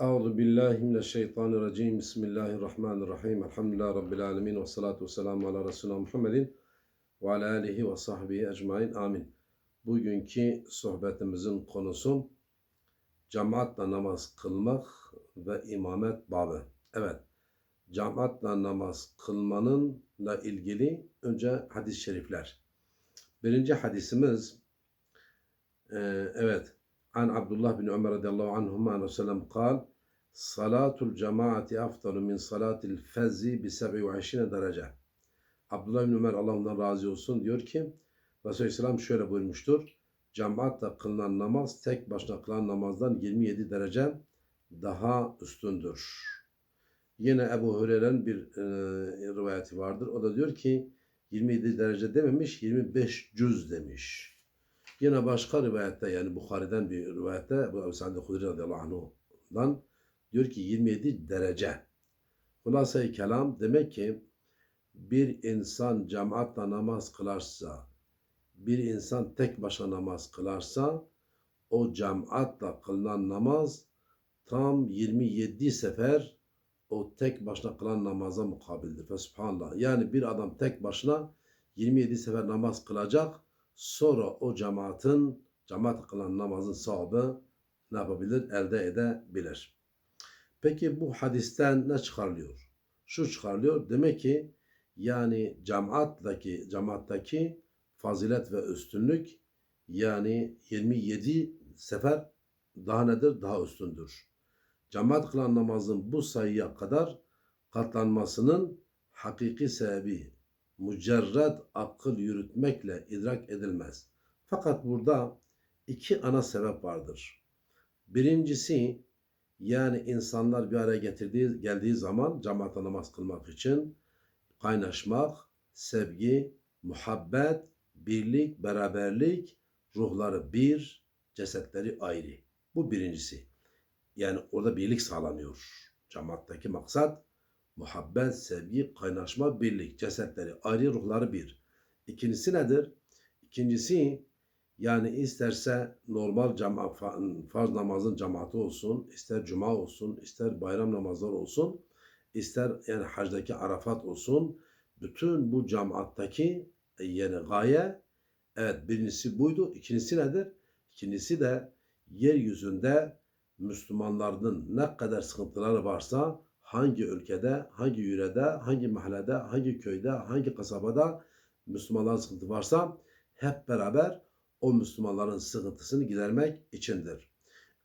Euzu billahi mineşşeytanirracim. Bismillahirrahmanirrahim. Elhamdülillahi rabbil alamin ve salatu vesselamu ala resulina Muhammedin ve ala alihi ve sahbihi ecmaîn. Amin. Bugünkü sohbetimizin konusu cemaatle namaz kılmak ve imamet babı. Evet. Cemaatle namaz kılmanınla ilgili önce hadis-i şerifler. Birinci hadisimiz e, evet An Abdullah bin Ömer radıyallahu anhuma anhu sellem kal Salatul cemaati afdalu min salatil fezzi bi 27 derece. Abdullah bin Ömer Allah ondan razı olsun diyor ki Resulü Aleyhisselam şöyle buyurmuştur. Cemaatle kılınan namaz tek başına kılınan namazdan 27 derece daha üstündür. Yine Ebu Hureyre'nin bir e, rivayeti vardır. O da diyor ki 27 derece dememiş 25 cüz demiş. Yine başka rivayette yani Bukhari'den bir rivayette bu Ebu Sa'd Hudri radıyallahu anh'dan diyor ki 27 derece. Hulasa-i kelam demek ki bir insan cemaatle namaz kılarsa, bir insan tek başına namaz kılarsa o cemaatle kılınan namaz tam 27 sefer o tek başına kılan namaza mukabildir. Ve subhanallah. Yani bir adam tek başına 27 sefer namaz kılacak sonra o cemaatin cemaat kılan namazın sahibi ne yapabilir? Elde edebilir. Peki bu hadisten ne çıkarılıyor? Şu çıkarılıyor. Demek ki yani cemaattaki cemaattaki fazilet ve üstünlük yani 27 sefer daha nedir? Daha üstündür. Cemaat kılan namazın bu sayıya kadar katlanmasının hakiki sebebi mücerred akıl yürütmekle idrak edilmez. Fakat burada iki ana sebep vardır. Birincisi yani insanlar bir araya getirdiği geldiği zaman cemaate namaz kılmak için kaynaşmak, sevgi, muhabbet, birlik, beraberlik, ruhları bir, cesetleri ayrı. Bu birincisi. Yani orada birlik sağlanıyor. Cemaattaki maksat muhabbet, sevgi, kaynaşma, birlik, cesetleri, ayrı ruhları bir. İkincisi nedir? İkincisi yani isterse normal cema, farz namazın cemaati olsun, ister cuma olsun, ister bayram namazları olsun, ister yani hacdaki arafat olsun, bütün bu cemaattaki yani gaye evet birincisi buydu. İkincisi nedir? İkincisi de yeryüzünde Müslümanların ne kadar sıkıntıları varsa hangi ülkede, hangi yürede, hangi mahallede, hangi köyde, hangi kasabada Müslümanların sıkıntı varsa hep beraber o Müslümanların sıkıntısını gidermek içindir.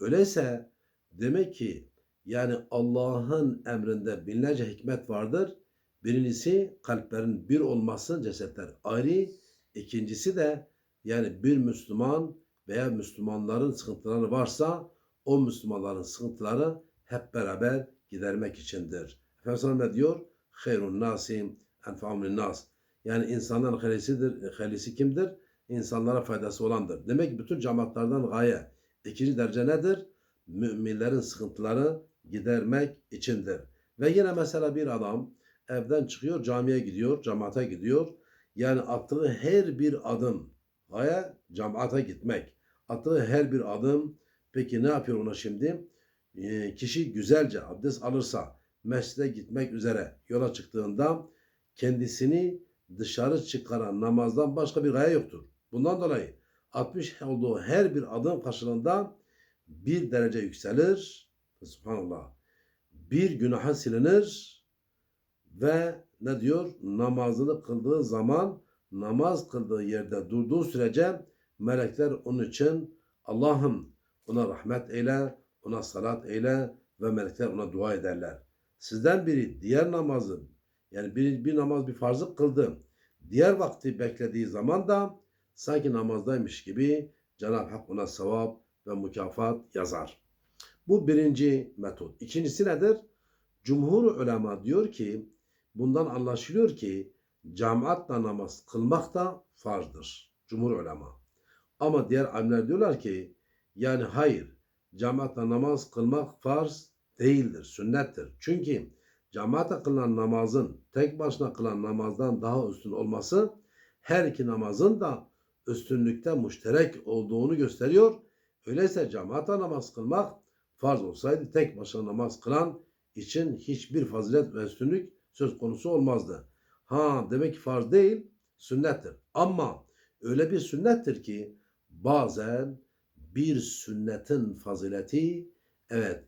Öyleyse demek ki yani Allah'ın emrinde binlerce hikmet vardır. Birincisi kalplerin bir olması, cesetler ayrı. İkincisi de yani bir Müslüman veya Müslümanların sıkıntıları varsa o Müslümanların sıkıntıları hep beraber gidermek içindir. Efendimiz ne diyor? Hayrun nasim enfa'un nas. Yani insanların halisidir. Halisi kimdir? İnsanlara faydası olandır. Demek ki bütün cemaatlerden gaye. İkinci derece nedir? Müminlerin sıkıntıları gidermek içindir. Ve yine mesela bir adam evden çıkıyor, camiye gidiyor, cemaate gidiyor. Yani attığı her bir adım gaye cemaate gitmek. Attığı her bir adım peki ne yapıyor ona şimdi? Ee, kişi güzelce abdest alırsa mescide gitmek üzere yola çıktığında kendisini dışarı çıkaran namazdan başka bir gaye yoktur. Bundan dolayı atmış olduğu her bir adım karşılığında bir derece yükselir. Subhanallah. Bir günaha silinir ve ne diyor? Namazını kıldığı zaman namaz kıldığı yerde durduğu sürece melekler onun için Allah'ım ona rahmet eyle, ona salat eyle ve melekler ona dua ederler. Sizden biri diğer namazın yani bir, bir namaz bir farzı kıldı. Diğer vakti beklediği zaman da sanki namazdaymış gibi Cenab-ı Hak ona sevap ve mükafat yazar. Bu birinci metot. İkincisi nedir? Cumhur ulema diyor ki bundan anlaşılıyor ki cemaatle namaz kılmak da farzdır. Cumhur ulema. Ama diğer alimler diyorlar ki yani hayır cemaatle namaz kılmak farz değildir, sünnettir. Çünkü cemaatle kılınan namazın tek başına kılan namazdan daha üstün olması her iki namazın da üstünlükte müşterek olduğunu gösteriyor. Öyleyse cemaatle namaz kılmak farz olsaydı tek başına namaz kılan için hiçbir fazilet ve üstünlük söz konusu olmazdı. Ha demek ki farz değil, sünnettir. Ama öyle bir sünnettir ki bazen bir sünnetin fazileti evet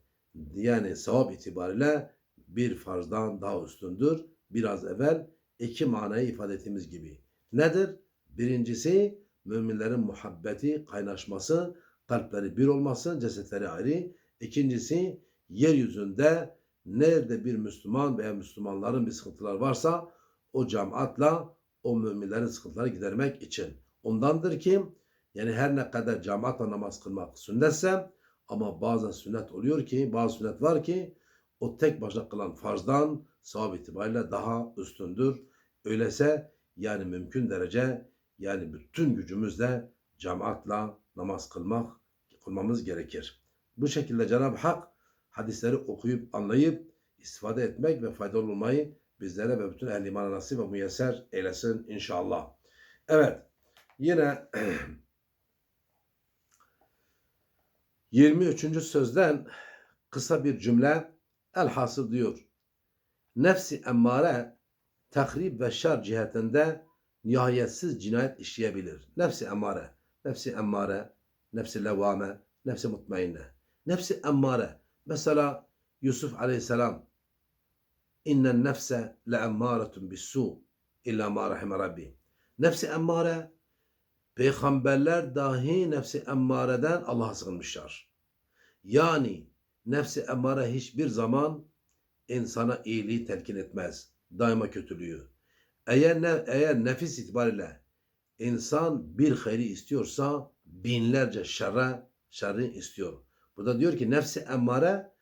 yani sevap itibariyle bir farzdan daha üstündür. Biraz evvel iki manayı ifade ettiğimiz gibi. Nedir? Birincisi müminlerin muhabbeti, kaynaşması, kalpleri bir olması, cesetleri ayrı. İkincisi yeryüzünde nerede bir Müslüman veya Müslümanların bir sıkıntılar varsa o cemaatla o müminlerin sıkıntıları gidermek için. Ondandır ki yani her ne kadar cemaatla namaz kılmak sünnetse ama bazen sünnet oluyor ki bazı sünnet var ki o tek başına kılan farzdan sevap itibariyle daha üstündür. Öyleyse yani mümkün derece yani bütün gücümüzle cemaatla namaz kılmak kılmamız gerekir. Bu şekilde Cenab-ı Hak hadisleri okuyup anlayıp istifade etmek ve faydalı olmayı bizlere ve bütün ehl imana nasip ve müyesser eylesin inşallah. Evet yine 23. sözden kısa bir cümle elhasıl diyor. Nefsi emmare tahrib ve şer cihetinde nihayetsiz cinayet işleyebilir. Nefsi emmare, nefsi emmare, nefsi levame, nefsi mutmainne. Nefsi emmare. Mesela Yusuf aleyhisselam innen nefse le emmâretun bissu illa ma rahime rabbi. Nefsi emmare peygamberler dahi nefsi emmareden Allah'a sığınmışlar. Yani nefsi emmare hiçbir zaman insana iyiliği telkin etmez. Daima kötülüğü. Eğer, ne, eğer nefis itibariyle insan bir hayri istiyorsa binlerce şerre, şerri istiyor. Burada diyor ki nefsi emmare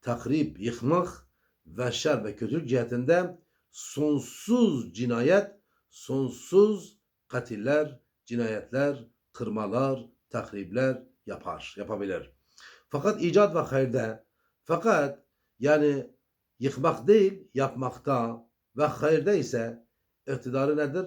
takrib, yıkmak ve şer ve kötülük cihetinde sonsuz cinayet, sonsuz katiller, cinayetler, kırmalar, takribler yapar, yapabilir. Fakat icat ve hayırda, fakat yani yıkmak değil, yapmakta ve hayırda ise iktidarı nedir?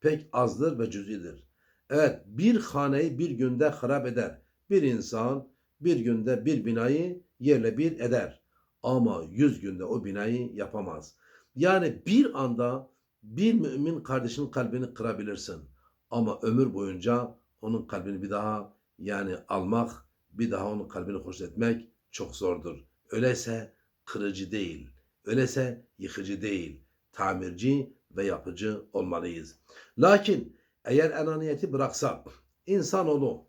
Pek azdır ve cüzidir. Evet, bir haneyi bir günde harap eder. Bir insan bir günde bir binayı yerle bir eder. Ama yüz günde o binayı yapamaz. Yani bir anda bir mümin kardeşinin kalbini kırabilirsin. Ama ömür boyunca onun kalbini bir daha yani almak, bir daha onun kalbini hoş etmek çok zordur. Öyleyse kırıcı değil, öyleyse yıkıcı değil, tamirci ve yapıcı olmalıyız. Lakin eğer enaniyeti bıraksak, insanoğlu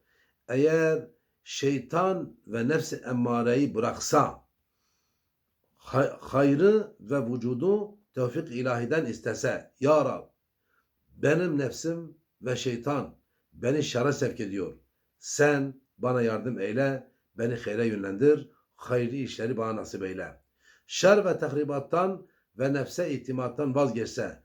eğer şeytan ve nefsi emmareyi bıraksa, hayrı ve vücudu tevfik ilahiden istese, Ya Rab, benim nefsim ve şeytan beni şara sevk ediyor. Sen bana yardım eyle, beni hayre yönlendir, hayırlı işleri bana nasip eyle. Şer ve tahribattan ve nefse itimattan vazgeçse,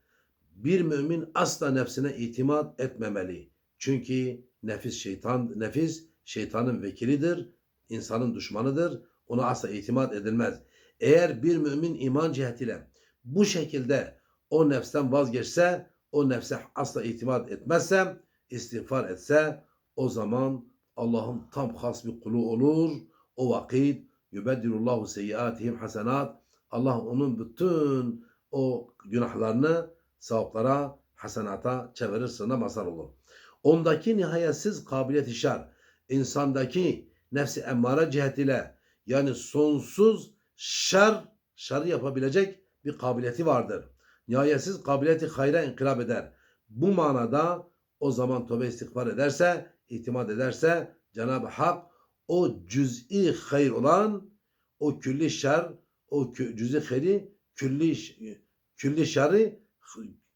bir mümin asla nefsine itimat etmemeli. Çünkü nefis şeytan, nefis şeytanın vekilidir, insanın düşmanıdır. Ona asla itimat edilmez. Eğer bir mümin iman cihetiyle bu şekilde o nefsten vazgeçse, o nefse asla itimat etmezse, istiğfar etse, o zaman Allah'ın tam has bir kulu olur. O vakit yübeddirullahu seyyiatihim hasenat. Allah onun bütün o günahlarını sevaplara, hasenata çevirir, sına mazhar olur. Ondaki nihayetsiz kabiliyet işar, insandaki nefsi emmare cihetiyle yani sonsuz şer, şer yapabilecek bir kabiliyeti vardır. Nihayetsiz kabiliyeti hayra inkılap eder. Bu manada o zaman tövbe istiğfar ederse, itimat ederse Cenab-ı Hak o cüz'i hayır olan o külli şer, o cüz'i hayri külli, külli şerri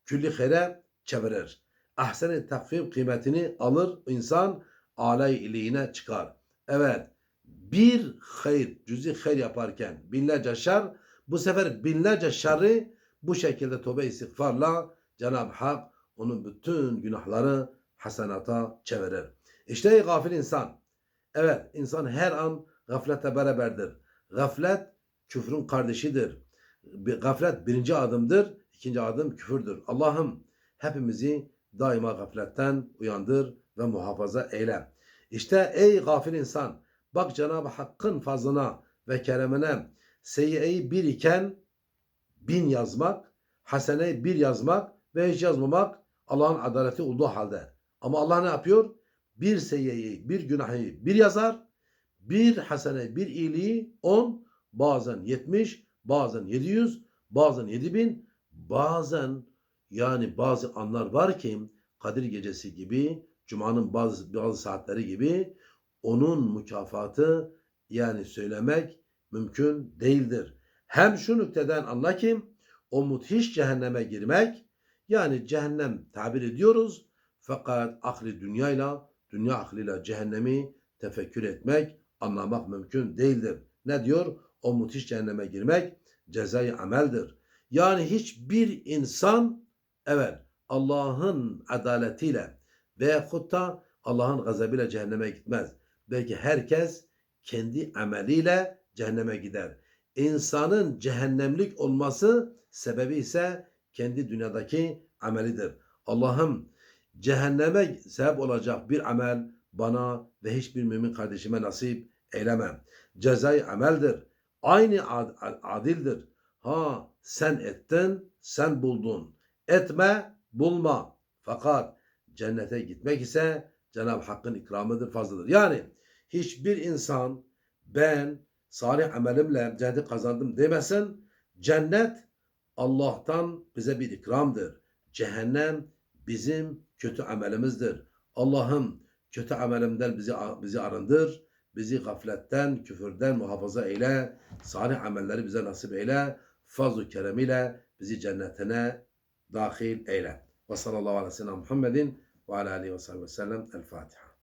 külli hayre çevirir. Ahsen-i takvim kıymetini alır insan alay iliğine çıkar. Evet bir hayır, cüz'i hayır yaparken binlerce şer bu sefer binlerce şerri bu şekilde tövbe istiğfarla Cenab-ı Hak onun bütün günahları hasenata çevirir. İşte gafil insan. Evet insan her an gaflete beraberdir. Gaflet küfrün kardeşidir. Gaflet birinci adımdır. ikinci adım küfürdür. Allah'ım hepimizi daima gafletten uyandır ve muhafaza eyle. İşte ey gafil insan bak Cenab-ı Hakk'ın fazlına ve keremine seyyiyeyi bir iken bin yazmak, haseneyi bir yazmak ve hiç yazmamak Allah'ın adaleti olduğu halde. Ama Allah ne yapıyor? Bir seyyiyeyi, bir günahı bir yazar, bir hasene, bir iyiliği on, bazen yetmiş, bazen yedi yüz, bazen yedi bin, bazen yani bazı anlar var ki Kadir gecesi gibi, Cuma'nın bazı, bazı saatleri gibi onun mükafatı yani söylemek mümkün değildir. Hem şu nükteden anla ki o müthiş cehenneme girmek yani cehennem tabir ediyoruz fakat akli dünyayla dünya aklıyla cehennemi tefekkür etmek anlamak mümkün değildir. Ne diyor? O müthiş cehenneme girmek cezayı ameldir. Yani hiçbir insan evet Allah'ın adaletiyle veyahut da Allah'ın gazabıyla cehenneme gitmez. Belki herkes kendi ameliyle cehenneme gider. İnsanın cehennemlik olması sebebi ise kendi dünyadaki amelidir. Allah'ım cehenneme sebep olacak bir amel bana ve hiçbir mümin kardeşime nasip eylemem. Cezayı ameldir. Aynı ad- adildir. Ha sen ettin, sen buldun. Etme, bulma. Fakat cennete gitmek ise Cenab-ı Hakk'ın ikramıdır, fazladır. Yani hiçbir insan ben salih amelimle cenneti kazandım demesin. Cennet Allah'tan bize bir ikramdır. Cehennem bizim kötü amelimizdir. Allah'ım kötü amelimden bizi bizi arındır. Bizi gafletten, küfürden muhafaza eyle. Salih amelleri bize nasip eyle. Fazl-ı keremiyle bizi cennetine dahil eyle. Ve sallallahu aleyhi ve sellem Muhammedin ve ala aleyhi ve sellem. El Fatiha.